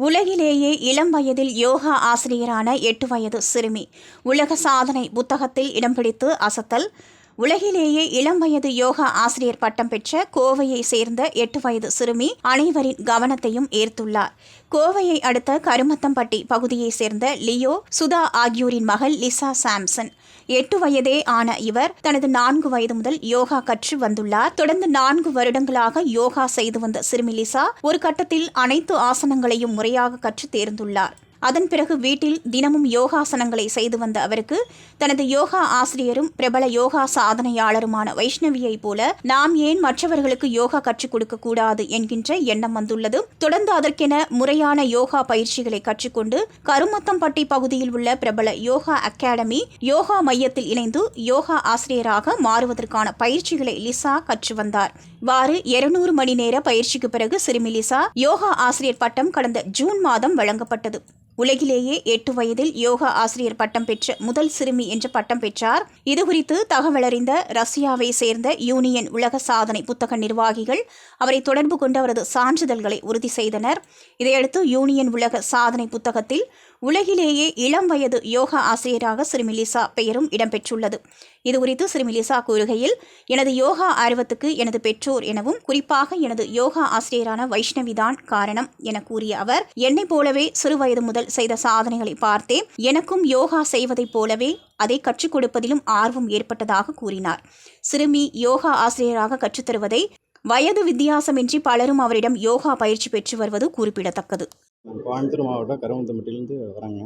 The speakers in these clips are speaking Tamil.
உலகிலேயே இளம் வயதில் யோகா ஆசிரியரான எட்டு வயது சிறுமி. உலக சாதனை புத்தகத்தில் இடம் பிடித்து அசத்தல் உலகிலேயே இளம் வயது யோகா ஆசிரியர் பட்டம் பெற்ற கோவையை சேர்ந்த எட்டு வயது சிறுமி அனைவரின் கவனத்தையும் ஈர்த்துள்ளார். கோவையை அடுத்த கருமத்தம்பட்டி பகுதியைச் சேர்ந்த லியோ சுதா ஆகியோரின் மகள் லிசா சாம்சன். எட்டு வயதே ஆன இவர் தனது நான்கு வயது முதல் யோகா கற்று வந்துள்ளார். தொடர்ந்து நான்கு வருடங்களாக யோகா செய்து வந்த சிறுமி லிசா ஒரு கட்டத்தில் அனைத்து ஆசனங்களையும் முறையாக கற்று தேர்ந்துள்ளார். அதன் பிறகு வீட்டில் தினமும் யோகாசனங்களை செய்து வந்த அவருக்கு தனது யோகா ஆசிரியரும் பிரபல யோகா சாதனையாளருமான வைஷ்ணவியைப் போல நாம் ஏன் மற்றவர்களுக்கு யோகா கற்றுக் கொடுக்க கூடாது என்கின்ற எண்ணம் வந்துள்ளது. தொடர்ந்து அதற்கென முறையான யோகா பயிற்சிகளை கற்றுக்கொண்டு கருமத்தம்பட்டி பகுதியில் உள்ள பிரபல யோகா அகாடமி யோகா மையத்தில் இணைந்து யோகா ஆசிரியராக மாறுவதற்கான பயிற்சிகளை லிசா கற்று வந்தார். வாறு இருநூறு மணி நேர பயிற்சிக்கு பிறகு சிறுமி லிசா யோகா ஆசிரியர் பட்டம் கடந்த ஜூன் மாதம் வழங்கப்பட்டது. உலகிலேயே எட்டு வயதில் யோகா ஆசிரியர் பட்டம் பெற்ற முதல் சிறுமி என்று பட்டம் பெற்றார். இதுகுறித்து தகவலறிந்த ரஷ்யாவை சேர்ந்த யூனியன் உலக சாதனை புத்தக நிர்வாகிகள் அவரை தொடர்பு கொண்டு அவரது சான்றிதழ்களை உறுதி செய்தனர். இதையடுத்து யூனியன் உலக சாதனை புத்தகத்தில் உலகிலேயே இளம் வயது யோகா ஆசிரியராக ஸ்ரீமிலிசா பெயரும் இடம்பெற்றுள்ளது. இதுகுறித்து குறித்து லிசா கூறுகையில் எனது யோகா ஆர்வத்துக்கு எனது பெற்றோர் எனவும் குறிப்பாக எனது யோகா ஆசிரியரான வைஷ்ணவிதான் காரணம் என கூறிய அவர் என்னைப் போலவே சிறுவயது முதல் செய்த சாதனைகளை பார்த்தே எனக்கும் யோகா செய்வதைப் போலவே அதை கற்றுக் கொடுப்பதிலும் ஆர்வம் ஏற்பட்டதாக கூறினார். சிறுமி யோகா ஆசிரியராக கற்றுத்தருவதை வயது வித்தியாசமின்றி பலரும் அவரிடம் யோகா பயிற்சி பெற்று வருவது குறிப்பிடத்தக்கது. கோயம்புத்தூர் மாவட்டம் கருவந்தம்பட்டிலேருந்து வராங்க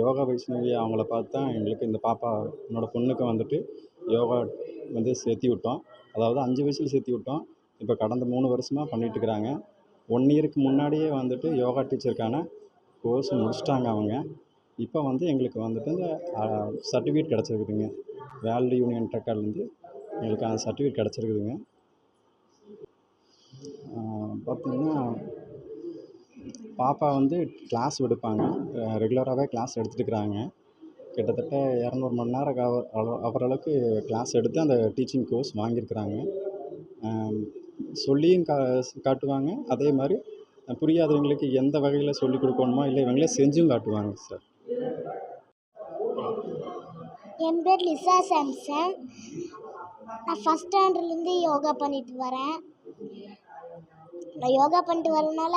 யோகா வைஷ்ணவி அவங்கள பார்த்து தான் எங்களுக்கு இந்த பாப்பா என்னோட பொண்ணுக்கு வந்துட்டு யோகா வந்து சேர்த்தி விட்டோம். அதாவது அஞ்சு வயசில் சேர்த்தி விட்டோம். இப்போ கடந்த மூணு வருஷமாக பண்ணிட்டு இருக்கிறாங்க. ஒன் இயருக்கு முன்னாடியே வந்துட்டு யோகா டீச்சருக்கான கோர்ஸ் முடிச்சிட்டாங்க அவங்க. இப்போ வந்து எங்களுக்கு வந்துட்டு இந்த சர்டிஃபிகேட் கிடச்சிருக்குதுங்க. வேர்ல்டு யூனியன் ட்ரெக்கர்லேருந்து எங்களுக்கு அந்த சர்டிஃபிகேட் கிடச்சிருக்குதுங்க பார்த்திங்கன்னா பாப்பா வந்து கிளாஸ் எடுப்பாங்க. ரெகுலராகவே கிளாஸ் எடுத்துட்டுருக்குறாங்க. கிட்டத்தட்ட இரநூறு மணி நேரம் கவர் அளவு அவர் அளவுக்கு கிளாஸ் எடுத்து அந்த டீச்சிங் கோர்ஸ் வாங்கியிருக்கிறாங்க. சொல்லியும் கா காட்டுவாங்க. அதே மாதிரி புரியாதவங்களுக்கு எந்த வகையில் சொல்லிக் கொடுக்கணுமோ இல்லை இவங்களே செஞ்சும் காட்டுவாங்க சார் என் பேர் லிசா சாம்சன். நான் ஃபஸ்ட் ஸ்டாண்டர்ட்லேருந்து யோகா பண்ணிட்டு வரேன். நான் யோகா பண்ணிட்டு வரனால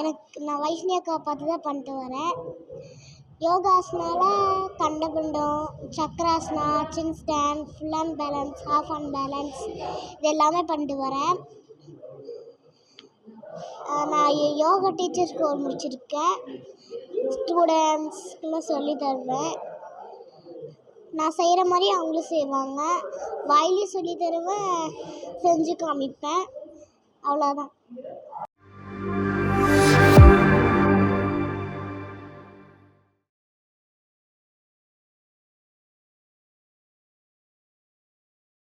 எனக்கு நான் வைஷ்ணவி அக்கா பார்த்து தான் பண்ணிட்டு வரேன். யோகாஸ்னால கண்டகுண்டம் chakrasana chin stand full and balance half and balance இது எல்லாமே பண்ணிட்டு வரேன். நான் யோகா டீச்சர் ஸ்கோர் முடிச்சிருக்கேன். ஸ்டூடெண்ட்ஸ்க்குலாம் சொல்லி தருவேன். நான் செய்கிற மாதிரி அவங்களும் செய்வாங்க. வாயிலையும் சொல்லி தருவேன் செஞ்சு காமிப்பேன். அவ்வளோதான்